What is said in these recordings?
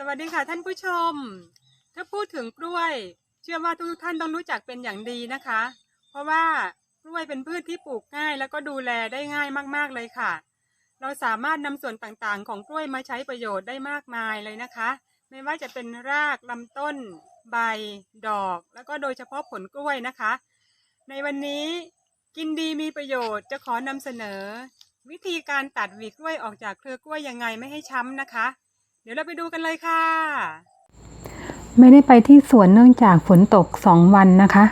สวัสดีค่ะท่านผู้ชม ถ้าพูดถึงกล้วย เชื่อว่าทุกท่านต้องรู้จักเป็นอย่างดีนะคะ เพราะว่ากล้วยเป็นพืชที่ปลูกง่าย แล้วก็ดูแลได้ง่ายมากๆเลยค่ะ เราสามารถนำส่วนต่างๆ ของกล้วยมาใช้ประโยชน์ได้มากมายเลยนะคะ ไม่ว่าจะเป็นรากลำต้น ใบ ดอก แล้วก็โดยเฉพาะผลกล้วยนะคะ ในวันนี้กินดีมีประโยชน์จะขอนำเสนอ วิธีการตัดหวีกล้วยออกจากเครือกล้วยยังไงไม่ให้ช้ำนะคะ ดี๋ยวเราไปดูกันเลยค่ะ ไม่ได้ไปที่สวนเนื่องจากฝนตกสองวันนะคะ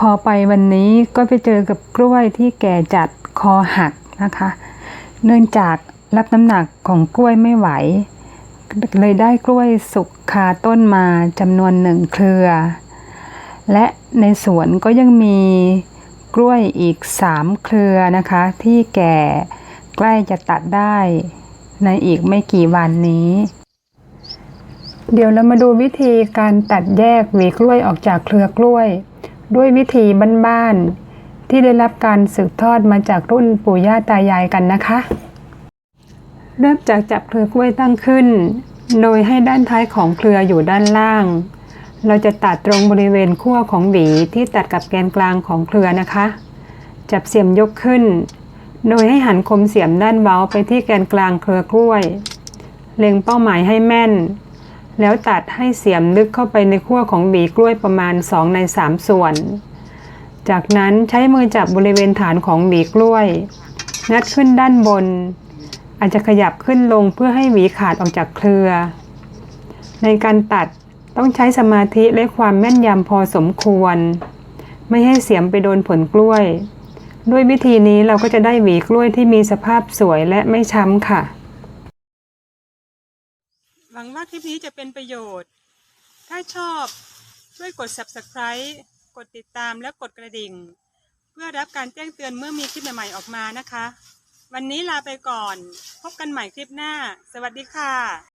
พอไปวันนี้ก็ไปเจอกับกล้วยที่แก่จัดคอหักนะคะ เนื่องจากรับน้ำหนักของกล้วยไม่ไหว เลยได้กล้วยสุกคาต้นมาจำนวนหนึ่งเครือ และในสวนก็ยังมีกล้วยอีกสามเครือนะคะ ที่แก่ใกล้จะตัดได้ ในอีกไม่กี่วันนี้ เดี๋ยวเรามาดูวิธีการตัดแยกหวีกล้วยออกจากเครือกล้วย ด้วยวิธีบ้านๆที่ได้รับการสืบทอดมาจากรุ่นปู่ย่าตายายกันนะคะ เริ่มจากจับเครือกล้วยตั้งขึ้น โดยให้ด้านท้ายของเครืออยู่ด้านล่าง เราจะตัดตรงบริเวณขั้วของหวีที่ตัดกับแกนกลางของเครือนะคะ จับเสียมยกขึ้น โดยให้หันคมเสียมด้านเว้าไปที่แกนกลางเครือกล้วย เล็งเป้าหมายให้แม่น แล้วตัดให้เสียมลึกเข้าไปในขั้วของหวีกล้วยประมาณ 2 ใน 3 ส่วน จากนั้นใช้มือจับบริเวณฐานของหวีกล้วย นัดขึ้นด้านบน อาจจะขยับขึ้นลงเพื่อให้หวีขาดออกจากเครือ ในการตัดต้องใช้สมาธิและความแม่นยำพอสมควร ไม่ให้เสียมไปโดนผลกล้วย ด้วยวิธีนี้เราก็จะได้หวีกล้วยที่มีสภาพสวยและไม่ช้ำค่ะ หวังว่าคลิปนี้จะเป็นประโยชน์ ถ้าชอบช่วยกด subscribe กดติดตามและกดกระดิ่ง เพื่อรับการแจ้งเตือนเมื่อมีคลิปใหม่ๆออกมานะคะ วันนี้ลาไปก่อน พบกันใหม่คลิปหน้า สวัสดีค่ะ